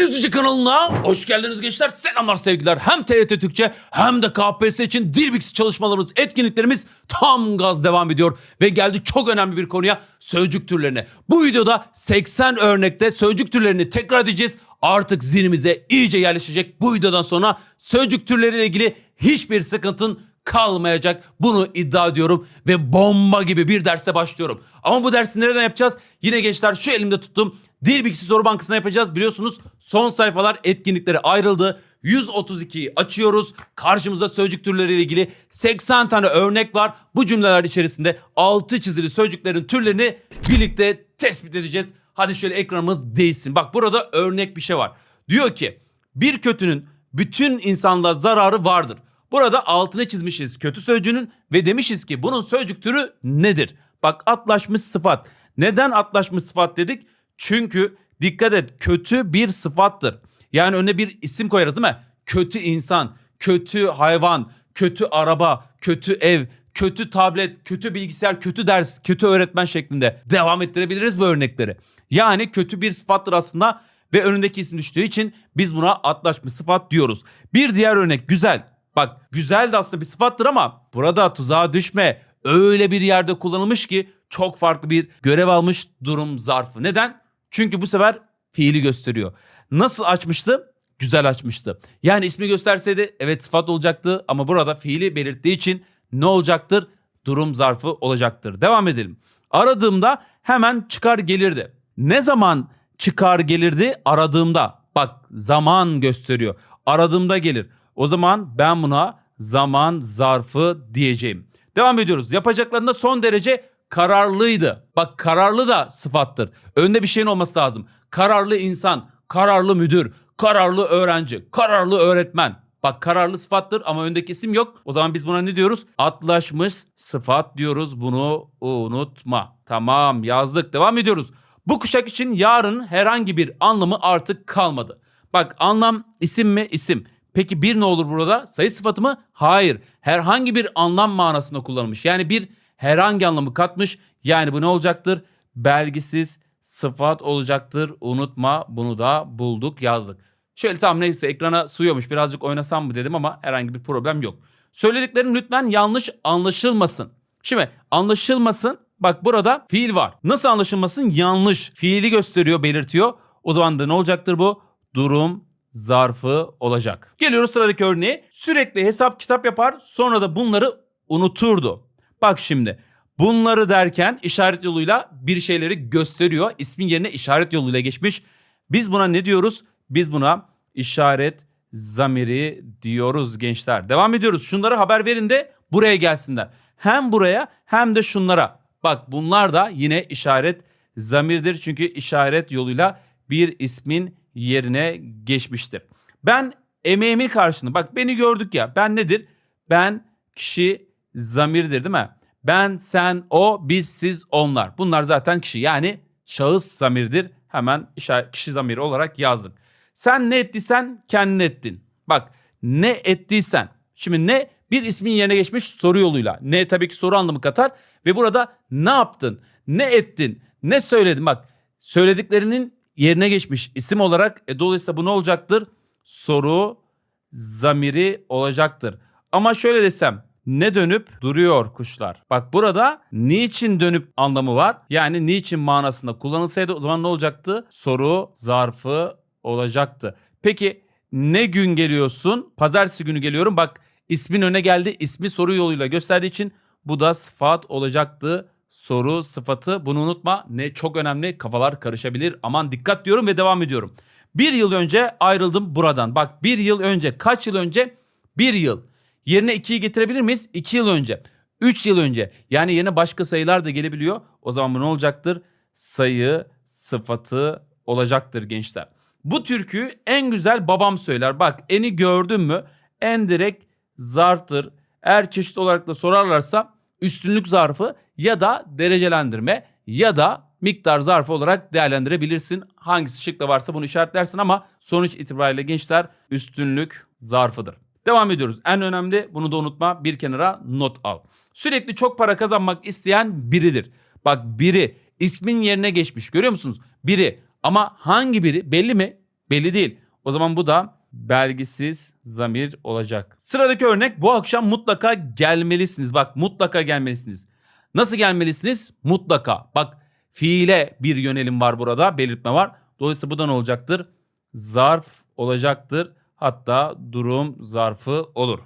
Denizci kanalına hoş geldiniz gençler. Selamlar sevgiler. Hem TYT Türkçe hem de KPSS için Dilbix çalışmalarımız, etkinliklerimiz tam gaz devam ediyor. Ve geldi çok önemli bir konuya sözcük türlerine. Bu videoda 80 örnekte sözcük türlerini tekrar edeceğiz. Artık zihnimize iyice yerleşecek. Bu videodan sonra sözcük türleriyle ilgili hiçbir sıkıntın kalmayacak. Bunu iddia ediyorum ve bomba gibi bir derse başlıyorum. Ama bu dersi nereden yapacağız? Yine gençler şu elimde tuttum. Dil Bilgisi Soru Bankası'na yapacağız. Biliyorsunuz son sayfalar etkinliklere ayrıldı. 132'yi açıyoruz. Karşımızda sözcük türleriyle ilgili 80 tane örnek var. Bu cümleler içerisinde altı çizili sözcüklerin türlerini birlikte tespit edeceğiz. Hadi şöyle ekranımız değişsin. Bak burada örnek bir şey var. Diyor ki bir kötünün bütün insanlığa zararı vardır. Burada altını çizmişiz kötü sözcüğünün ve demişiz ki bunun sözcük türü nedir? Bak atlaşmış sıfat. Neden atlaşmış sıfat dedik? Çünkü dikkat et kötü bir sıfattır. Yani önüne bir isim koyarız değil mi? Kötü insan, kötü hayvan, kötü araba, kötü ev, kötü tablet, kötü bilgisayar, kötü ders, kötü öğretmen şeklinde devam ettirebiliriz bu örnekleri. Yani kötü bir sıfattır aslında ve önündeki isim düştüğü için biz buna atlaşmış sıfat diyoruz. Bir diğer örnek güzel. Bak güzel de aslında bir sıfattır ama burada tuzağa düşme. Öyle bir yerde kullanılmış ki çok farklı bir görev almış durum zarfı. Neden? Çünkü bu sefer fiili gösteriyor. Nasıl açmıştı? Güzel açmıştı. Yani ismi gösterseydi evet sıfat olacaktı ama burada fiili belirttiği için ne olacaktır? Durum zarfı olacaktır. Devam edelim. Aradığımda hemen çıkar gelirdi. Ne zaman çıkar gelirdi? Aradığımda. Bak zaman gösteriyor. Aradığımda gelir. O zaman ben buna zaman zarfı diyeceğim. Devam ediyoruz. Yapacaklarında son derece kararlıydı. Bak kararlı da sıfattır. Önde bir şeyin olması lazım. Kararlı insan, kararlı müdür, kararlı öğrenci, kararlı öğretmen. Bak kararlı sıfattır ama öndeki isim yok. O zaman biz buna ne diyoruz? Atlaşmış sıfat diyoruz. Bunu unutma. Tamam yazdık. Devam ediyoruz. Bu kuşak için yarın herhangi bir anlamı artık kalmadı. Bak anlam isim mi? İsim. Peki bir ne olur burada? Sayı sıfatı mı? Hayır. Herhangi bir anlam manasında kullanılmış. Yani bir herhangi anlamı katmış. Yani bu ne olacaktır? Belgisiz sıfat olacaktır. Unutma bunu da bulduk yazdık. Şöyle tam neyse ekrana sığıyormuş birazcık oynasam mı dedim ama herhangi bir problem yok. Söylediklerim lütfen yanlış anlaşılmasın. Şimdi anlaşılmasın bak burada fiil var. Nasıl anlaşılmasın? Yanlış. Fiili gösteriyor belirtiyor. O zaman da ne olacaktır bu? Durum zarfı olacak. Geliyoruz sıradaki örneğe. Sürekli hesap kitap yapar sonra da bunları unuturdu. Bak şimdi bunları derken işaret yoluyla bir şeyleri gösteriyor. İsmin yerine işaret yoluyla geçmiş. Biz buna ne diyoruz? Biz buna işaret zamiri diyoruz gençler. Devam ediyoruz. Şunlara haber verin de buraya gelsinler. Hem buraya hem de şunlara. Bak bunlar da yine işaret zamirdir. Çünkü işaret yoluyla bir ismin yerine geçmiştir. Ben emeğimin karşılığında bak beni gördük ya ben nedir? Ben kişi zamirdir değil mi? Ben, sen, o, biz, siz, onlar. Bunlar zaten kişi yani şahıs zamirdir. Hemen kişi zamiri olarak yazdık. Sen ne ettiysen kendin ettin. Bak ne ettiysen. Şimdi ne bir ismin yerine geçmiş soru yoluyla. Ne tabii ki soru anlamı katar ve burada ne yaptın? Ne ettin? Ne söyledin? Bak söylediklerinin yerine geçmiş isim olarak e, dolayısıyla bu ne olacaktır? Soru zamiri olacaktır. Ama şöyle desem ne dönüp duruyor kuşlar. Bak burada niçin dönüp anlamı var. Yani niçin manasında kullanılsaydı o zaman ne olacaktı? Soru zarfı olacaktı. Peki ne gün geliyorsun? Pazartesi günü geliyorum. Bak ismin öne geldi. İsmi soru yoluyla gösterdiği için bu da sıfat olacaktı. Soru sıfatı bunu unutma. Ne çok önemli kafalar karışabilir. Aman dikkat diyorum ve devam ediyorum. Bir yıl önce ayrıldım buradan. Bak bir yıl önce kaç yıl önce? Bir yıl. Yerine 2'yi getirebilir miyiz? 2 yıl önce. 3 yıl önce. Yani yerine başka sayılar da gelebiliyor. O zaman bu ne olacaktır? Sayı sıfatı olacaktır gençler. Bu türküyü en güzel babam söyler. Bak eni gördün mü? En direkt zarftır. Eğer çeşit olarak da sorarlarsa üstünlük zarfı ya da derecelendirme ya da miktar zarfı olarak değerlendirebilirsin. Hangisi şıkta varsa bunu işaretlersin ama sonuç itibariyle gençler üstünlük zarfıdır. Devam ediyoruz. En önemli bunu da unutma bir kenara not al. Sürekli çok para kazanmak isteyen biridir. Bak biri ismin yerine geçmiş görüyor musunuz? Biri ama hangi biri belli mi? Belli değil. O zaman bu da belgisiz zamir olacak. Sıradaki örnek bu akşam mutlaka gelmelisiniz. Bak mutlaka gelmelisiniz. Nasıl gelmelisiniz? Mutlaka. Bak fiile bir yönelim var burada. Belirtme var. Dolayısıyla bu da ne olacaktır? Zarf olacaktır. Hatta durum zarfı olur.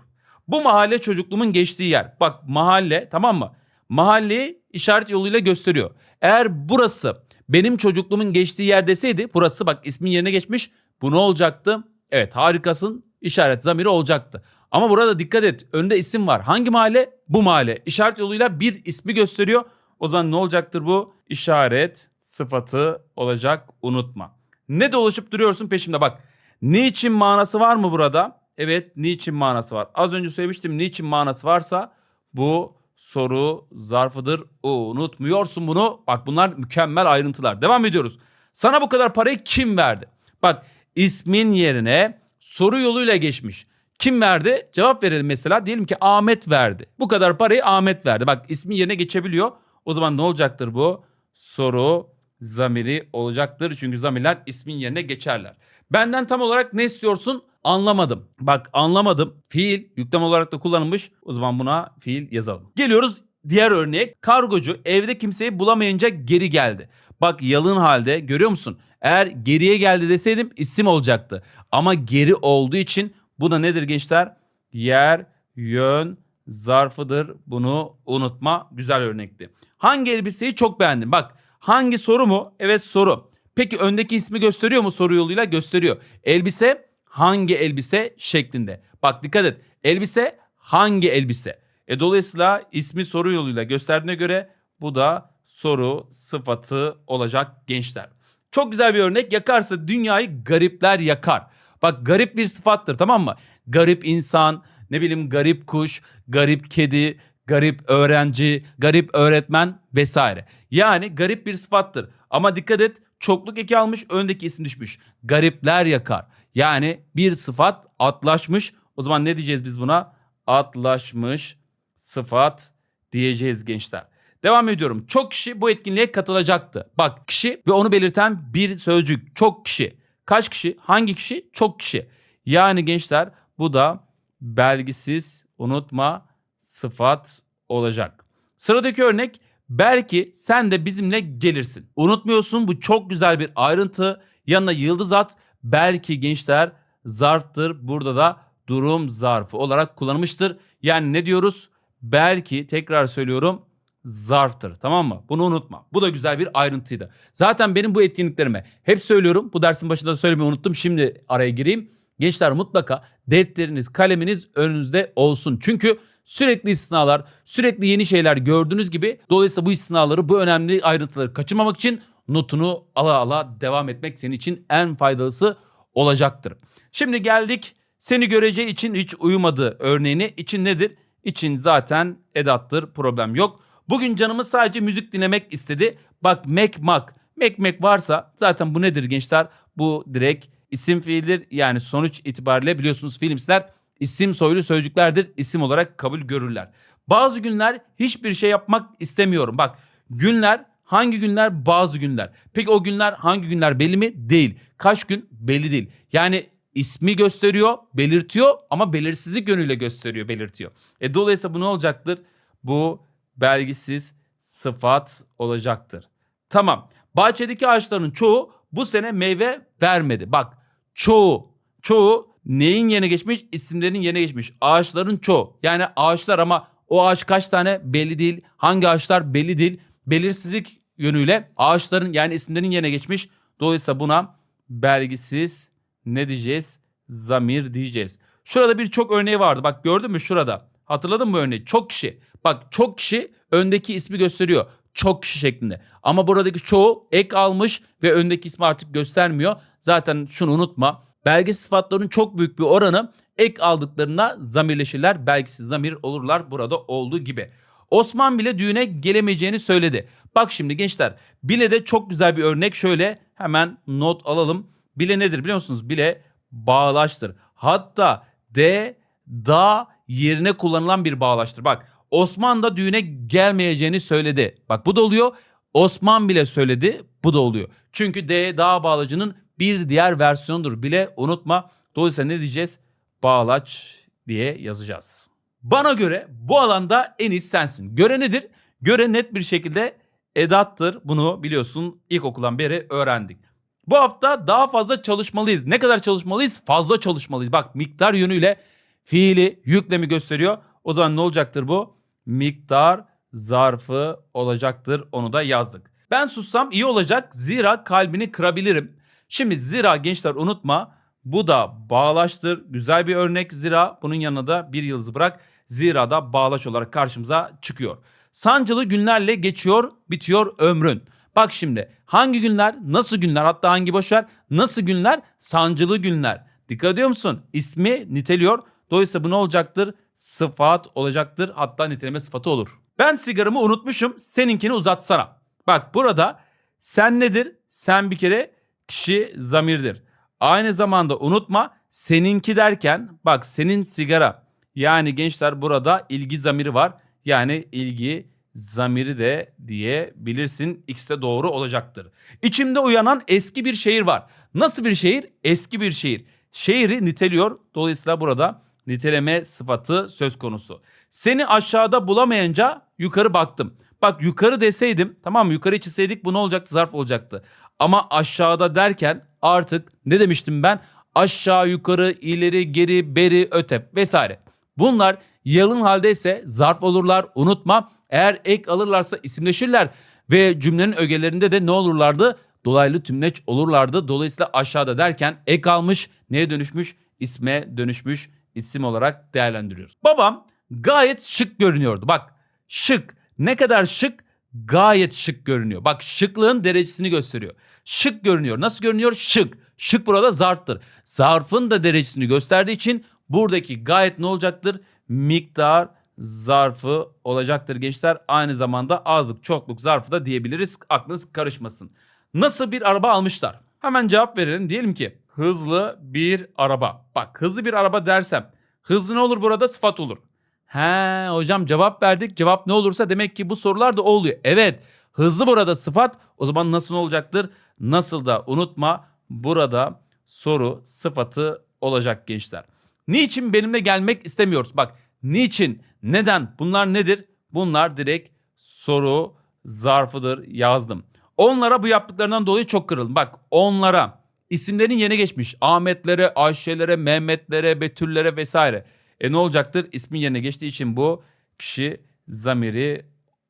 Bu mahalle çocukluğumun geçtiği yer. Bak mahalle tamam mı? Mahalleyi işaret yoluyla gösteriyor. Eğer burası benim çocukluğumun geçtiği yer deseydi burası bak ismin yerine geçmiş. Bu ne olacaktı? Evet harikasın işaret zamiri olacaktı. Ama burada dikkat et önde isim var. Hangi mahalle? Bu mahalle. İşaret yoluyla bir ismi gösteriyor. O zaman ne olacaktır bu? İşaret sıfatı olacak unutma. Ne dolaşıp duruyorsun peşimde bak. Niçin manası var mı burada? Evet niçin manası var. Az önce söylemiştim niçin manası varsa bu soru zarfıdır. Unutmuyorsun bunu. Bak bunlar mükemmel ayrıntılar. Devam ediyoruz. Sana bu kadar parayı kim verdi? Bak ismin yerine soru yoluyla geçmiş. Kim verdi? Cevap verelim mesela. Diyelim ki Ahmet verdi. Bu kadar parayı Ahmet verdi. Bak ismin yerine geçebiliyor. O zaman ne olacaktır bu? Soru zamiri olacaktır. Çünkü zamirler ismin yerine geçerler. Benden tam olarak ne istiyorsun? Anlamadım. Bak anlamadım. Fiil yüklem olarak da kullanılmış. O zaman buna fiil yazalım. Geliyoruz diğer örneğe. Kargocu evde kimseyi bulamayınca geri geldi. Bak yalın halde görüyor musun? Eğer geriye geldi deseydim isim olacaktı. Ama geri olduğu için bu da nedir gençler? Yer, yön, zarfıdır. Bunu unutma. Güzel örnekti. Hangi elbiseyi çok beğendin? Bak hangi soru mu? Evet soru. Peki öndeki ismi gösteriyor mu soru yoluyla? Gösteriyor. Elbise hangi elbise şeklinde. Bak dikkat et. Elbise hangi elbise? E dolayısıyla ismi soru yoluyla gösterdiğine göre bu da soru sıfatı olacak gençler. Çok güzel bir örnek. Yakarsa dünyayı garipler yakar. Bak garip bir sıfattır tamam mı? Garip insan, ne bileyim garip kuş, garip kedi, garip öğrenci, garip öğretmen vesaire. Yani garip bir sıfattır. Ama dikkat et çokluk eki almış öndeki isim düşmüş. Garipler yakar. Yani bir sıfat atlaşmış. O zaman ne diyeceğiz biz buna? Atlaşmış sıfat diyeceğiz gençler. Devam ediyorum. Çok kişi bu etkinliğe katılacaktı. Bak kişi ve onu belirten bir sözcük. Çok kişi. Kaç kişi? Hangi kişi? Çok kişi. Yani gençler bu da belgisiz unutma sıfat olacak. Sıradaki örnek belki sen de bizimle gelirsin. Unutmuyorsun bu çok güzel bir ayrıntı. Yanına yıldız at. Belki gençler zarftır. Burada da durum zarfı olarak kullanılmıştır. Yani ne diyoruz? Belki tekrar söylüyorum zarftır tamam mı? Bunu unutma. Bu da güzel bir ayrıntıydı. Zaten benim bu etkinliklerime hep söylüyorum. Bu dersin başında da söylemeyi unuttum. Şimdi araya gireyim. Gençler mutlaka defteriniz, kaleminiz önünüzde olsun. Çünkü sürekli istisnalar, sürekli yeni şeyler gördüğünüz gibi dolayısıyla bu istisnaları, bu önemli ayrıntıları kaçırmamak için notunu ala ala devam etmek senin için en faydalısı olacaktır. Şimdi geldik seni göreceği için hiç uyumadı örneğini. İçin nedir? İçin zaten edattır problem yok. Bugün canımız sadece müzik dinlemek istedi. Bak mek mak. Mek mek varsa zaten bu nedir gençler? Bu direkt isim fiildir. Yani sonuç itibariyle biliyorsunuz filmsler isim soylu sözcüklerdir. İsim olarak kabul görürler. Bazı günler hiçbir şey yapmak istemiyorum. Bak günler hangi günler? Bazı günler. Peki o günler hangi günler belli mi? Değil. Kaç gün? Belli değil. Yani ismi gösteriyor, belirtiyor ama belirsizlik yönüyle gösteriyor, belirtiyor. E dolayısıyla bu ne olacaktır? Bu belgisiz sıfat olacaktır. Tamam. Bahçedeki ağaçların çoğu bu sene meyve vermedi. Bak çoğu, çoğu neyin yerine geçmiş? İsimlerin yerine geçmiş. Ağaçların çoğu. Yani ağaçlar ama o ağaç kaç tane belli değil. Hangi ağaçlar belli değil. Belirsizlik yönüyle ağaçların yani isimlerin yerine geçmiş. Dolayısıyla buna belgisiz ne diyeceğiz? Zamir diyeceğiz. Şurada birçok örneği vardı. Bak gördün mü şurada? Hatırladın mı örneği? Çok kişi. Bak çok kişi öndeki ismi gösteriyor. Çok kişi şeklinde. Ama buradaki çoğu ek almış ve öndeki ismi artık göstermiyor. Zaten şunu unutma. Belgesiz sıfatların çok büyük bir oranı ek aldıklarına zamirleşirler. Belgisiz zamir olurlar burada olduğu gibi. Osman bile düğüne gelemeyeceğini söyledi. Bak şimdi gençler bile de çok güzel bir örnek. Şöyle hemen not alalım. Bile nedir biliyor musunuz? Bile bağlaçtır. Hatta de, da yerine kullanılan bir bağlaçtır. Bak Osman da düğüne gelmeyeceğini söyledi. Bak bu da oluyor. Osman bile söyledi. Bu da oluyor. Çünkü D dağ bağlacının bir diğer versiyonudur bile unutma. Dolayısıyla ne diyeceğiz? Bağlaç diye yazacağız. Bana göre bu alanda en iyisi sensin. Göre nedir? Göre net bir şekilde edattır. Bunu biliyorsun ilkokuldan beri öğrendik. Bu hafta daha fazla çalışmalıyız. Ne kadar çalışmalıyız? Fazla çalışmalıyız. Bak miktar yönüyle fiili yüklemi gösteriyor. O zaman ne olacaktır bu? Miktar zarfı olacaktır. Onu da yazdık. Ben sussam iyi olacak. Zira kalbini kırabilirim. Şimdi zira gençler unutma. Bu da bağlaçtır. Güzel bir örnek zira. Bunun yanına da bir yıldız bırak. Zira da bağlaç olarak karşımıza çıkıyor. Sancılı günlerle geçiyor, bitiyor ömrün. Bak şimdi hangi günler, nasıl günler hatta hangi boşver, nasıl günler, sancılı günler. Dikkat ediyor musun? İsmi niteliyor. Dolayısıyla bu ne olacaktır? Sıfat olacaktır. Hatta niteleme sıfatı olur. Ben sigaramı unutmuşum. Seninkini uzatsana. Bak burada sen nedir? Sen bir kere kişi zamirdir. Aynı zamanda unutma seninki derken bak senin sigara. Yani gençler burada ilgi zamiri var. Yani ilgi zamiri de diyebilirsin. X de doğru olacaktır. İçimde uyanan eski bir şehir var. Nasıl bir şehir? Eski bir şehir. Şehri niteliyor. Dolayısıyla burada niteleme sıfatı söz konusu. Seni aşağıda bulamayınca yukarı baktım. Bak yukarı deseydim tamam mı yukarı çizseydik bu ne olacaktı zarf olacaktı. Ama aşağıda derken artık ne demiştim ben? Aşağı yukarı ileri geri beri öte vesaire. Bunlar yalın haldeyse zarf olurlar unutma. Eğer ek alırlarsa isimleşirler ve cümlenin ögelerinde de ne olurlardı? Dolaylı tümleç olurlardı. Dolayısıyla aşağıda derken ek almış neye dönüşmüş? İsme dönüşmüş isim olarak değerlendiriyoruz. Babam gayet şık görünüyordu. Bak şık ne kadar şık gayet şık görünüyor. Bak şıklığın derecesini gösteriyor. Şık görünüyor. Nasıl görünüyor? Şık. Şık burada zarftır. Zarfın da derecesini gösterdiği için buradaki gayet ne olacaktır? Miktar zarfı olacaktır gençler. Aynı zamanda azlık çokluk zarfı da diyebiliriz. Aklınız karışmasın. Nasıl bir araba almışlar? Hemen cevap verelim. Diyelim ki hızlı bir araba. Bak hızlı bir araba dersem hızlı ne olur burada? Sıfat olur. He hocam cevap verdik. Cevap ne olursa demek ki bu sorular da oluyor. Evet hızlı burada sıfat o zaman nasıl olacaktır? Nasıl da unutma burada soru sıfatı olacak gençler. Niçin benimle gelmek istemiyoruz? Bak niçin, neden bunlar nedir? Bunlar direkt soru zarfıdır yazdım. Onlara bu yaptıklarından dolayı çok kırıldım. Bak onlara isimlerin yeni geçmiş. Ahmetlere, Ayşelere, Mehmetlere, Betüllere vesaire. E ne olacaktır? İsmin yerine geçtiği için bu kişi zamiri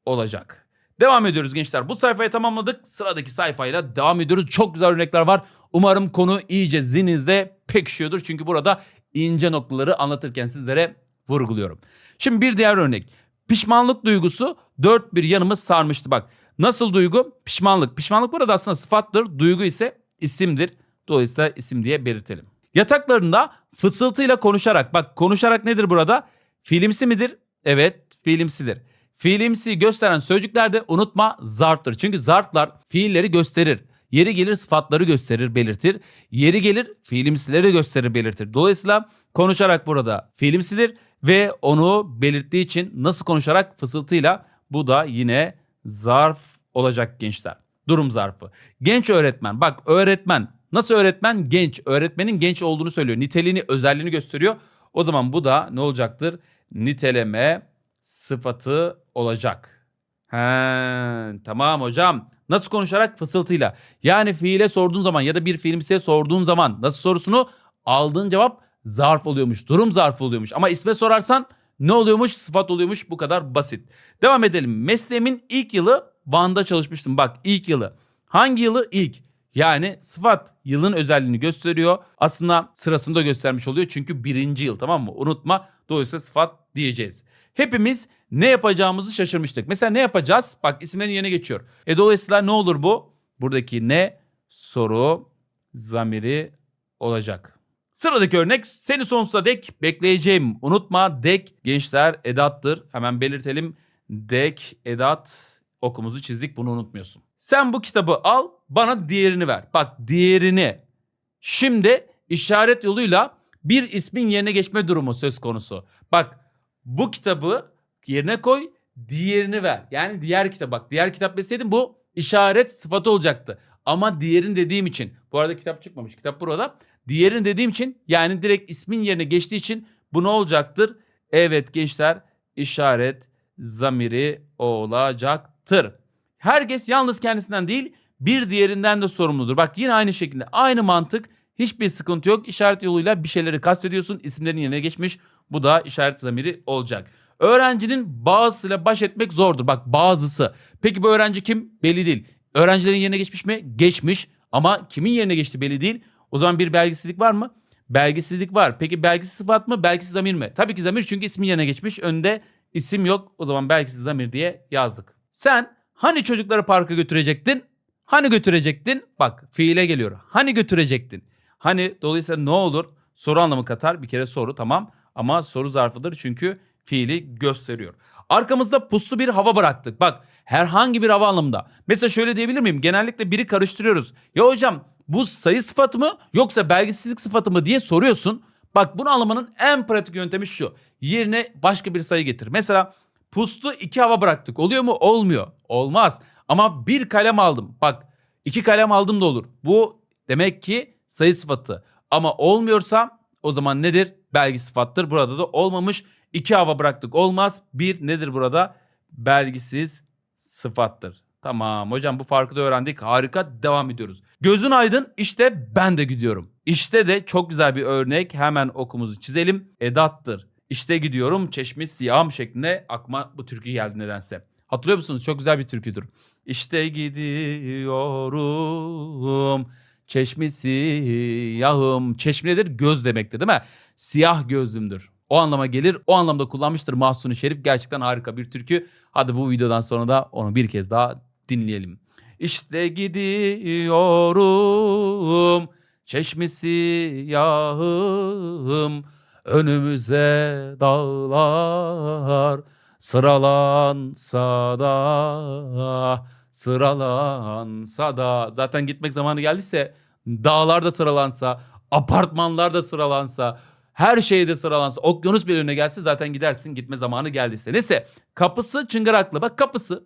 olacak. Devam ediyoruz gençler. Bu sayfayı tamamladık. Sıradaki sayfayla devam ediyoruz. Çok güzel örnekler var. Umarım konu iyice zininizde pekişiyordur. Çünkü burada ince noktaları anlatırken sizlere vurguluyorum. Şimdi bir diğer örnek. Pişmanlık duygusu dört bir yanımı sarmıştı. Bak nasıl duygu? Pişmanlık. Pişmanlık burada aslında sıfattır. Duygu ise isimdir. Dolayısıyla isim diye belirtelim. Yataklarında fısıltıyla konuşarak. Bak konuşarak nedir burada? Fiilimsi midir? Evet fiilimsidir. Fiilimsi gösteren sözcüklerde unutma zarftır. Çünkü zarflar fiilleri gösterir. Yeri gelir sıfatları gösterir, belirtir. Yeri gelir fiilimsileri gösterir, belirtir. Dolayısıyla konuşarak burada fiilimsidir ve onu belirttiği için nasıl konuşarak fısıltıyla bu da yine zarf olacak gençler. Durum zarfı. Genç öğretmen. Bak öğretmen. Nasıl öğretmen? Genç. Öğretmenin genç olduğunu söylüyor. Niteliğini, özelliğini gösteriyor. O zaman bu da ne olacaktır? Niteleme sıfatı olacak. He, tamam hocam. Nasıl konuşarak? Fısıltıyla. Yani fiile sorduğun zaman ya da bir fiilimsiye sorduğun zaman nasıl sorusunu aldığın cevap zarf oluyormuş. Durum zarfı oluyormuş. Ama isme sorarsan ne oluyormuş? Sıfat oluyormuş. Bu kadar basit. Devam edelim. Mesleğimin ilk yılı Van'da çalışmıştım. Bak ilk yılı. Hangi yılı? İlk. Yani sıfat yılın özelliğini gösteriyor. Aslında sırasında göstermiş oluyor. Çünkü birinci yıl tamam mı? Unutma. Dolayısıyla sıfat diyeceğiz. Hepimiz ne yapacağımızı şaşırmıştık. Mesela ne yapacağız? Bak isimlerin yerine geçiyor. E dolayısıyla ne olur bu? Buradaki ne soru zamiri olacak. Sıradaki örnek seni sonsuza dek bekleyeceğim. Unutma dek gençler edattır. Hemen belirtelim. Dek edat okumuzu çizdik bunu unutmuyorsun. Sen bu kitabı al bana diğerini ver. Bak diğerini. Şimdi işaret yoluyla bir ismin yerine geçme durumu söz konusu. Bak bu kitabı yerine koy diğerini ver. Yani diğer kitap bak diğer kitap deseydim bu işaret sıfatı olacaktı. Ama diğerini dediğim için. Bu arada kitap çıkmamış. Kitap burada. Diğerini dediğim için yani direkt ismin yerine geçtiği için bu ne olacaktır? Evet gençler işaret zamiri olacaktır. Herkes yalnız kendisinden değil bir diğerinden de sorumludur. Bak yine aynı şekilde aynı mantık hiçbir sıkıntı yok. İşaret yoluyla bir şeyleri kastediyorsun isimlerin yerine geçmiş. Bu da işaret zamiri olacak. Öğrencinin bazısıyla baş etmek zordur. Bak bazısı. Peki bu öğrenci kim? Belli değil. Öğrencilerin yerine geçmiş mi? Geçmiş. Ama kimin yerine geçti belli değil. O zaman bir belgisizlik var mı? Belgisizlik var. Peki belgisiz sıfat mı? Belgisiz zamir mi? Tabii ki zamir çünkü ismin yerine geçmiş. Önde isim yok. O zaman belgisiz zamir diye yazdık. Sen hani çocukları parka götürecektin? Hani götürecektin? Bak fiile geliyor. Hani götürecektin? Hani dolayısıyla ne olur? Soru anlamı katar. Bir kere soru tamam. Ama soru zarfıdır çünkü fiili gösteriyor. Arkamızda puslu bir hava bıraktık. Bak herhangi bir hava anlamında. Mesela şöyle diyebilir miyim? Genellikle biri karıştırıyoruz. Ya hocam bu sayı sıfatı mı yoksa belgisizlik sıfatı mı diye soruyorsun. Bak bunu anlamanın en pratik yöntemi şu. Yerine başka bir sayı getir. Mesela puslu iki hava bıraktık. Oluyor mu? Olmuyor. Olmaz. Ama bir kalem aldım. Bak iki kalem aldım da olur. Bu demek ki sayı sıfatı. Ama olmuyorsa o zaman nedir? Belgi sıfattır. Burada da olmamış. İki hava bıraktık olmaz. Bir nedir burada? Belgisiz sıfattır. Tamam hocam bu farkı da öğrendik. Harika devam ediyoruz. Gözün aydın işte ben de gidiyorum. İşte de çok güzel bir örnek. Hemen okumuzu çizelim. Edattır. İşte gidiyorum çeşmi siyahım şeklinde akma bu türkü geldi nedense. Hatırlıyor musunuz? Çok güzel bir türküdür. İşte gidiyorum çeşmi siyahım. Çeşmi nedir? Göz demektir değil mi? Siyah gözlümdür. O anlama gelir. O anlamda kullanmıştır Mahsuni Şerif. Gerçekten harika bir türkü. Hadi bu videodan sonra da onu bir kez daha dinleyelim. İşte gidiyorum çeşmi siyahım önümüze dağlar sıralansa da sıralansa da. Zaten gitmek zamanı geldiyse dağlarda sıralansa apartmanlarda sıralansa her şeyde sıralansa okyanus bir önüne gelse zaten gidersin gitme zamanı geldiyse. Neyse kapısı çıngıraklı. Bak kapısı.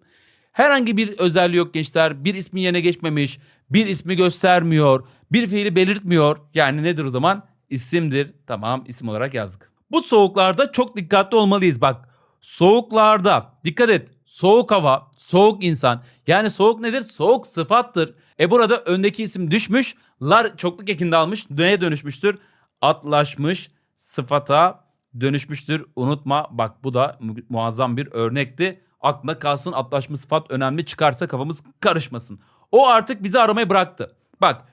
Herhangi bir özelliği yok gençler. Bir ismin yerine geçmemiş bir ismi göstermiyor bir fiili belirtmiyor. Yani nedir o zaman? İsimdir. Tamam isim olarak yazdık. Bu soğuklarda çok dikkatli olmalıyız. Bak soğuklarda dikkat et soğuk hava soğuk insan yani soğuk nedir soğuk sıfattır. E burada öndeki isim düşmüş lar çokluk ekinde almış neye dönüşmüştür atlaşmış sıfata dönüşmüştür. Unutma bak bu da mu- muazzam bir örnekti. Aklına kalsın atlaşmış sıfat önemli çıkarsa kafamız karışmasın. O artık bizi aramayı bıraktı. Bak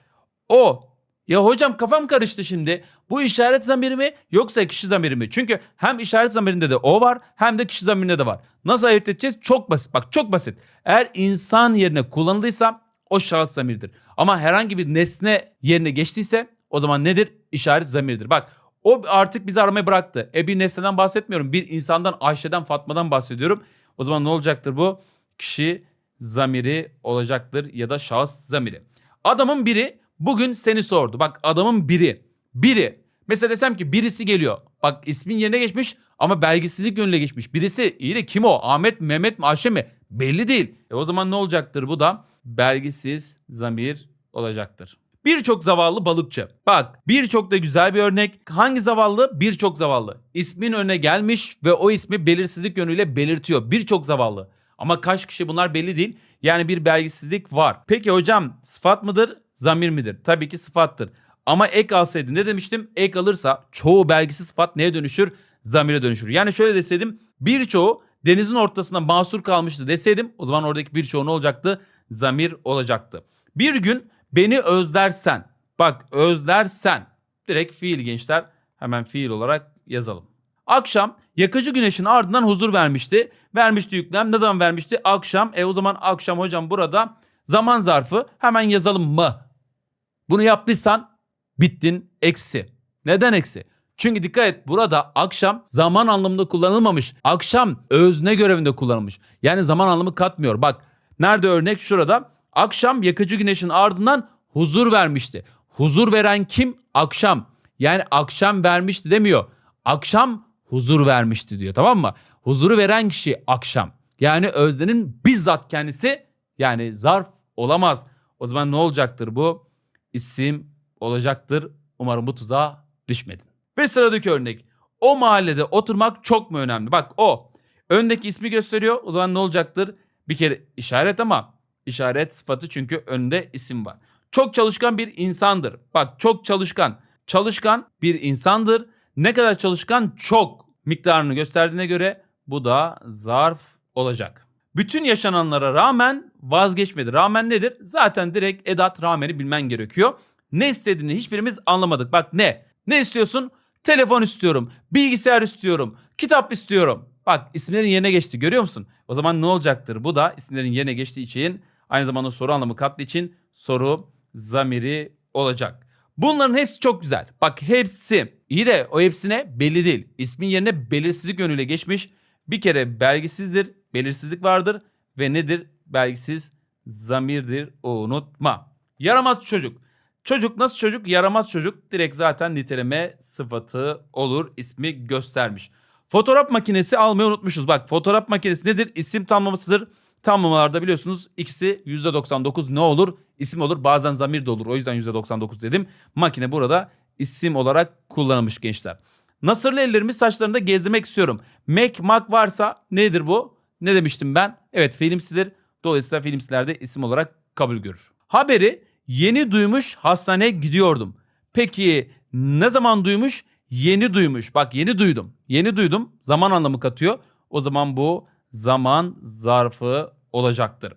o ya hocam kafam karıştı şimdi. Bu işaret zamiri mi yoksa kişi zamiri mi? Çünkü hem işaret zamirinde de o var hem de kişi zamirinde de var. Nasıl ayırt edeceğiz? Çok basit. Bak çok basit. Eğer insan yerine kullanıldıysa o şahıs zamirdir. Ama herhangi bir nesne yerine geçtiyse o zaman nedir? İşaret zamirdir. Bak o artık bizi aramayı bıraktı. E bir nesneden bahsetmiyorum. Bir insandan, Ayşe'den, Fatma'dan bahsediyorum. O zaman ne olacaktır bu? Kişi zamiri olacaktır ya da şahıs zamiri. Adamın biri bugün seni sordu. Bak adamın biri. Biri. Mesela desem ki birisi geliyor. Bak ismin yerine geçmiş ama belgisizlik yönüne geçmiş. Birisi iyi de kim o? Ahmet Mehmet mi, Ayşe mi? Belli değil. E o zaman ne olacaktır bu da? Belgisiz zamir olacaktır. Birçok zavallı balıkçı. Bak birçok da güzel bir örnek. Hangi zavallı? Birçok zavallı. İsmin önüne gelmiş ve o ismi belirsizlik yönüyle belirtiyor. Birçok zavallı. Ama kaç kişi bunlar belli değil. Yani bir belgisizlik var. Peki hocam sıfat mıdır, zamir midir? Tabii ki sıfattır. Ama ek alsaydı ne demiştim? Ek alırsa çoğu belgisiz sıfat neye dönüşür? Zamire dönüşür. Yani şöyle deseydim birçoğu denizin ortasında mahsur kalmıştı deseydim o zaman oradaki birçoğu ne olacaktı? Zamir olacaktı. Bir gün beni özlersen. Bak özlersen. Direkt fiil gençler. Hemen fiil olarak yazalım. Akşam yakıcı güneşin ardından huzur vermişti. Vermişti yüklem. Ne zaman vermişti? Akşam. E o zaman akşam hocam burada zaman zarfı hemen yazalım mı? Bunu yaptıysan bittin eksi. Neden eksi? Çünkü dikkat et burada akşam zaman anlamında kullanılmamış. Akşam özne görevinde kullanılmış. Yani zaman anlamı katmıyor. Bak nerede örnek şurada. Akşam yakıcı güneşin ardından huzur vermişti. Huzur veren kim? Akşam. Yani akşam vermişti demiyor. Akşam huzur vermişti diyor tamam mı? Huzuru veren kişi akşam. Yani öznenin bizzat kendisi yani zarf olamaz. O zaman ne olacaktır bu? İsim olacaktır. Umarım bu tuzağa düşmedin. Ve sıradaki örnek. O mahallede oturmak çok mu önemli? Bak o. Öndeki ismi gösteriyor. O zaman ne olacaktır? Bir kere işaret ama işaret sıfatı çünkü önde isim var. Çok çalışkan bir insandır. Bak çok çalışkan. Çalışkan bir insandır. Ne kadar çalışkan? Çok miktarını gösterdiğine göre bu da zarf olacak. Bütün yaşananlara rağmen vazgeçmedi. Rağmen nedir? Zaten direkt edat rağmeni bilmen gerekiyor. Ne istediğini hiçbirimiz anlamadık. Bak ne? Ne istiyorsun? Telefon istiyorum, bilgisayar istiyorum, kitap istiyorum. Bak isimlerin yerine geçti görüyor musun? O zaman ne olacaktır? Bu da isimlerin yerine geçtiği için aynı zamanda soru anlamı kattığı için soru zamiri olacak. Bunların hepsi çok güzel. Bak hepsi. İyi de o hepsine belli değil. İsmin yerine belirsizlik yönüyle geçmiş. Bir kere belgisizdir, belirsizlik vardır ve nedir? Belgisiz zamirdir unutma. Yaramaz çocuk. Çocuk nasıl çocuk? Yaramaz çocuk. Direkt zaten niteleme sıfatı olur. ismi göstermiş. Fotoğraf makinesi almayı unutmuşuz. Bak fotoğraf makinesi nedir? İsim tamlamasıdır. Tamlamalarda biliyorsunuz ikisi %99 ne olur? İsim olur. Bazen zamir de olur. O yüzden %99 dedim. Makine burada isim olarak kullanılmış gençler. Nasırlı ellerimi saçlarında gezdirmek istiyorum. Mek mak varsa nedir bu? Ne demiştim ben? Evet filmsidir. Dolayısıyla filmsilerde isim olarak kabul görür. Haberi yeni duymuş hastaneye gidiyordum. Peki ne zaman duymuş? Yeni duymuş. Bak yeni duydum. Yeni duydum. Zaman anlamı katıyor. O zaman bu zaman zarfı olacaktır.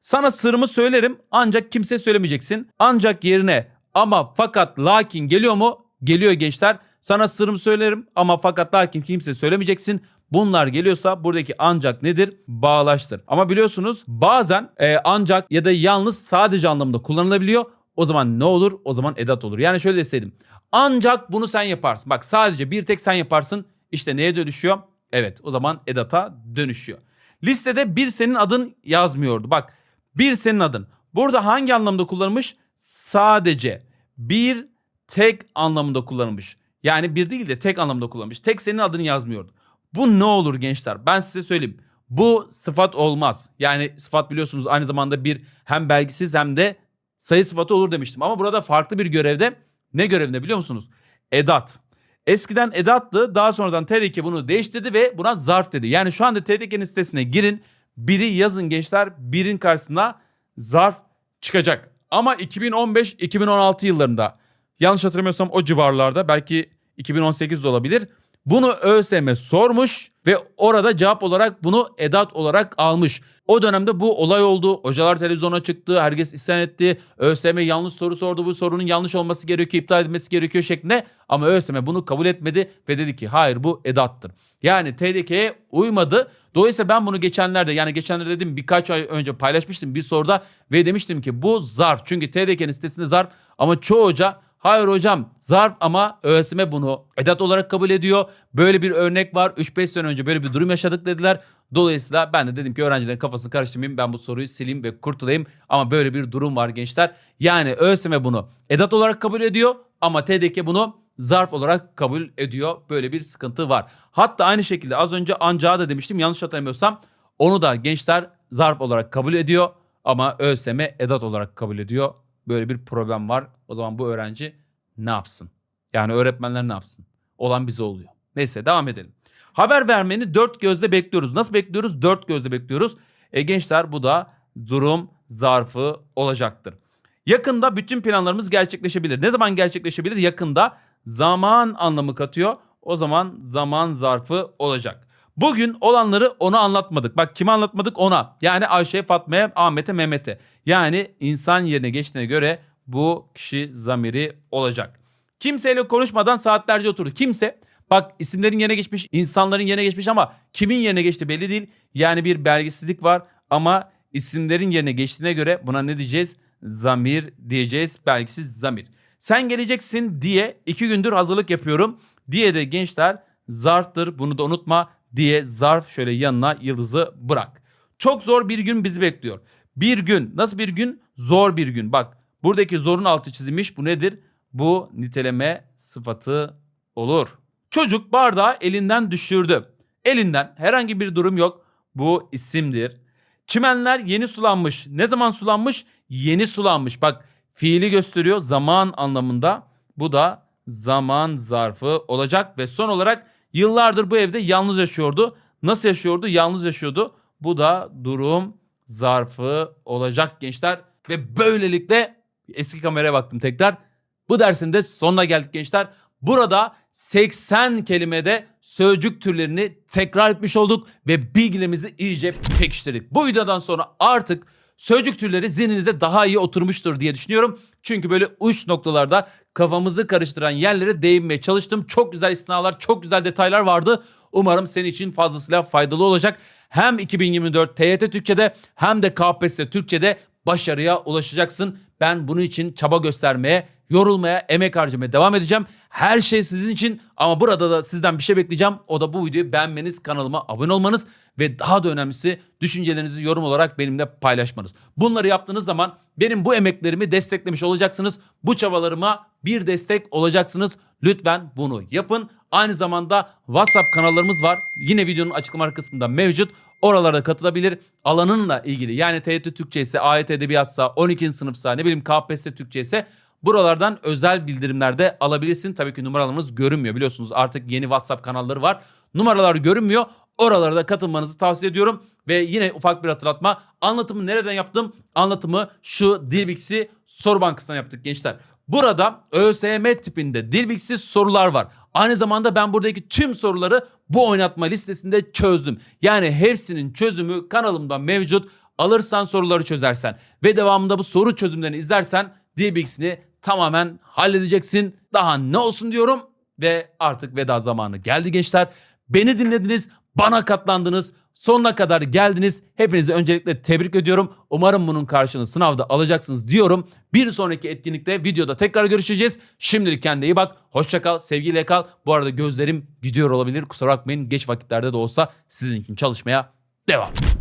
Sana sırrımı söylerim ancak kimse söylemeyeceksin. Ancak yerine ama fakat lakin geliyor mu? Geliyor gençler. Sana sırrımı söylerim ama fakat lakin kimse söylemeyeceksin. Bunlar geliyorsa buradaki ancak nedir? Bağlaştır. Ama biliyorsunuz bazen e, ancak ya da yalnız sadece anlamında kullanılabiliyor. O zaman ne olur? O zaman edat olur. Yani şöyle deseydim. Ancak bunu sen yaparsın. Bak sadece bir tek sen yaparsın. İşte neye dönüşüyor? Evet o zaman edata dönüşüyor. Listede bir senin adın yazmıyordu. Bak bir senin adın. Burada hangi anlamda kullanılmış? Sadece bir tek anlamında kullanılmış. Yani bir değil de tek anlamda kullanılmış. Tek senin adını yazmıyordu. Bu ne olur gençler? Ben size söyleyeyim. Bu sıfat olmaz. Yani sıfat biliyorsunuz aynı zamanda bir hem belgisiz hem de sayı sıfatı olur demiştim. Ama burada farklı bir görevde ne görevinde biliyor musunuz? Edat. Eskiden edattı daha sonradan TDK bunu değiştirdi ve buna zarf dedi. Yani şu anda TDK'nin sitesine girin biri yazın gençler birin karşısına zarf çıkacak. Ama 2015-2016 yıllarında yanlış hatırlamıyorsam o civarlarda belki 2018 de olabilir. Bunu ÖSYM sormuş ve orada cevap olarak bunu edat olarak almış. O dönemde bu olay oldu. Hocalar televizyona çıktı. Herkes isyan etti. ÖSYM yanlış soru sordu. Bu sorunun yanlış olması gerekiyor, iptal edilmesi gerekiyor şeklinde. Ama ÖSYM bunu kabul etmedi ve dedi ki hayır bu edattır. Yani TDK'ye uymadı. Dolayısıyla ben bunu geçenlerde yani geçenlerde dedim birkaç ay önce paylaşmıştım bir soruda ve demiştim ki bu zarf. Çünkü TDK'nin sitesinde zarf ama çoğu hoca Hayır hocam zarf ama ÖSYM bunu edat olarak kabul ediyor. Böyle bir örnek var. 3-5 sene önce böyle bir durum yaşadık dediler. Dolayısıyla ben de dedim ki öğrencilerin kafasını karıştırmayayım. Ben bu soruyu sileyim ve kurtulayım. Ama böyle bir durum var gençler. Yani ÖSYM bunu edat olarak kabul ediyor ama TDK bunu zarf olarak kabul ediyor. Böyle bir sıkıntı var. Hatta aynı şekilde az önce ancağı da demiştim yanlış hatırlamıyorsam. Onu da gençler zarf olarak kabul ediyor ama ÖSYM edat olarak kabul ediyor. Böyle bir problem var. O zaman bu öğrenci ne yapsın? Yani öğretmenler ne yapsın? Olan bize oluyor. Neyse devam edelim. Haber vermeni dört gözle bekliyoruz. Nasıl bekliyoruz? Dört gözle bekliyoruz. E gençler bu da durum zarfı olacaktır. Yakında bütün planlarımız gerçekleşebilir. Ne zaman gerçekleşebilir? Yakında zaman anlamı katıyor. O zaman zaman zarfı olacak. Bugün olanları ona anlatmadık. Bak kime anlatmadık? Ona. Yani Ayşe, Fatma'ya, Ahmet'e, Mehmet'e. Yani insan yerine geçtiğine göre bu kişi zamiri olacak. Kimseyle konuşmadan saatlerce oturdu. Kimse bak isimlerin yerine geçmiş, insanların yerine geçmiş ama kimin yerine geçti belli değil. Yani bir belgesizlik var ama isimlerin yerine geçtiğine göre buna ne diyeceğiz? Zamir diyeceğiz. Belgisiz zamir. Sen geleceksin diye iki gündür hazırlık yapıyorum. Diye de gençler zarftır bunu da unutma diye zarf şöyle yanına yıldızı bırak. Çok zor bir gün bizi bekliyor. Bir gün nasıl bir gün? Zor bir gün. Bak buradaki zorun altı çizilmiş. Bu nedir? Bu niteleme sıfatı olur. Çocuk bardağı elinden düşürdü. Elinden herhangi bir durum yok. Bu isimdir. Çimenler yeni sulanmış. Ne zaman sulanmış? yeni sulanmış. Bak fiili gösteriyor zaman anlamında. Bu da zaman zarfı olacak ve son olarak yıllardır bu evde yalnız yaşıyordu. Nasıl yaşıyordu? Yalnız yaşıyordu. Bu da durum zarfı olacak gençler ve böylelikle eski kameraya baktım tekrar. Bu dersin de sonuna geldik gençler. Burada 80 kelimede sözcük türlerini tekrar etmiş olduk ve bilgilerimizi iyice pekiştirdik. Bu videodan sonra artık sözcük türleri zihninizde daha iyi oturmuştur diye düşünüyorum. Çünkü böyle uç noktalarda kafamızı karıştıran yerlere değinmeye çalıştım. Çok güzel istisnalar, çok güzel detaylar vardı. Umarım senin için fazlasıyla faydalı olacak. Hem 2024 TYT Türkçe'de hem de KPSS Türkçe'de başarıya ulaşacaksın. Ben bunun için çaba göstermeye, yorulmaya, emek harcamaya devam edeceğim. Her şey sizin için ama burada da sizden bir şey bekleyeceğim. O da bu videoyu beğenmeniz, kanalıma abone olmanız ve daha da önemlisi düşüncelerinizi yorum olarak benimle paylaşmanız. Bunları yaptığınız zaman benim bu emeklerimi desteklemiş olacaksınız. Bu çabalarıma bir destek olacaksınız. Lütfen bunu yapın. Aynı zamanda WhatsApp kanallarımız var. Yine videonun açıklama kısmında mevcut. Oralara katılabilir. Alanınla ilgili yani TYT Türkçe ise, AYT Edebiyatsa, 12. sınıfsa, ne bileyim KPSS Türkçe ise buralardan özel bildirimlerde alabilirsin. Tabii ki numaralarımız görünmüyor biliyorsunuz artık yeni WhatsApp kanalları var. Numaralar görünmüyor. Oralara da katılmanızı tavsiye ediyorum. Ve yine ufak bir hatırlatma. Anlatımı nereden yaptım? Anlatımı şu Dilbix'i soru bankasından yaptık gençler. Burada ÖSYM tipinde Dilbix'i sorular var. Aynı zamanda ben buradaki tüm soruları bu oynatma listesinde çözdüm. Yani hepsinin çözümü kanalımda mevcut. Alırsan soruları çözersen ve devamında bu soru çözümlerini izlersen Dilbix'ini tamamen halledeceksin. Daha ne olsun diyorum ve artık veda zamanı geldi gençler. Beni dinlediniz, bana katlandınız. Sonuna kadar geldiniz. Hepinizi öncelikle tebrik ediyorum. Umarım bunun karşılığını sınavda alacaksınız diyorum. Bir sonraki etkinlikte videoda tekrar görüşeceğiz. Şimdilik kendine iyi bak. Hoşça kal, sevgiyle kal. Bu arada gözlerim gidiyor olabilir. Kusura bakmayın. Geç vakitlerde de olsa sizin için çalışmaya devam.